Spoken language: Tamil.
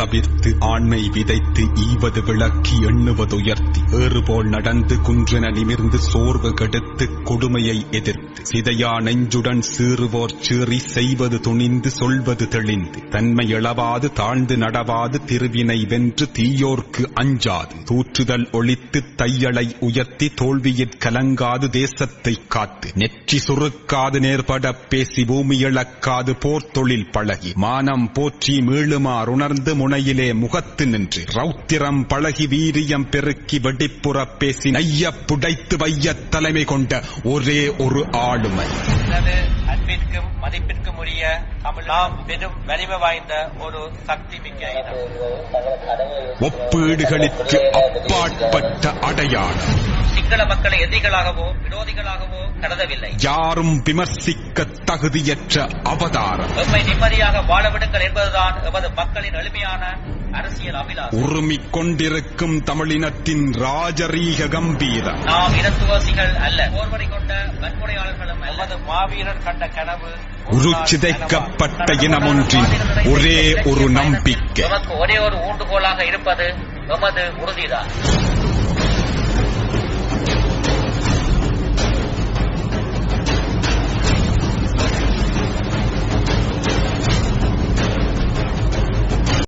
தவிர்த்து ஆண்மை விதைத்து ஈவது விளக்கி எண்ணுவது உயர்த்தி. ஏறுபோல் நடந்து குன்றென நிமிர்ந்து சோர்வு கெடுத்து கொடுமையை எதிர்த்து. சிதையா நெஞ்சுடன் சீறுவோர் சீறி செய்வது துணிந்து சொல்வது தெளிந்து. தன்மை இழவாது தாழ்ந்து நடவாது திருவினை வென்று தீயோர்க்கு அஞ்சாது. தூற்றுதல் ஒழித்து தையலை உயர்த்தி தோல்வியிற் கலங்காது தேசத்தை காத்து. நெற்றி சுருக்காது நேர்பட பேசி பூமி இழக்காது போர் தொழில் பழகி. மானம் போற்றி மீளுமாறுணர்ந்து உணர்ந்து முனையிலே முகத்து நின்று ரௌத்திரம் பழகி வீரியம் பெருக்கி வெடிப்புற பேசி நைய புடைத்து வைய தலைமை கொண்ட ஒரே ஒரு ஆளுமை. அன்பிற்கும் மதிப்பிற்கும் உரிய தமிழ் நாம் பெரும் வலிமை வாய்ந்த ஒரு சக்தி மிக்க இனம். ஒப்பீடுகளுக்கு அப்பாற்பட்ட அடையாளம். சிங்கள மக்களை எதிரிகளாகவோ விரோதிகளாகவோ கருதவில்லை. யாரும் விமர்சிக்க தகுதியற்ற அவதாரம். எம்மை நிம்மதியாக வாழ விடுங்கள் என்பதுதான் எமது மக்களின் எளிமையான அரசியல் அபிலாஷம் உருமிக் கொண்டிருக்கும் தமிழினத்தின் ராஜரீக கம்பீரம். நாம் இனத்துவாசிகள் அல்ல போர்வரை கொண்ட வன்முறையாளர்களும் அல்லது மாவீரர் கண்ட கனவு உருச்சிதைக்கப்பட்ட இனமொன்றின் ஒரே ஒரு நம்பிக்கை. நமக்கு ஒரே ஒரு ஊண்டுகோலாக இருப்பது எமது உறுதிதான்.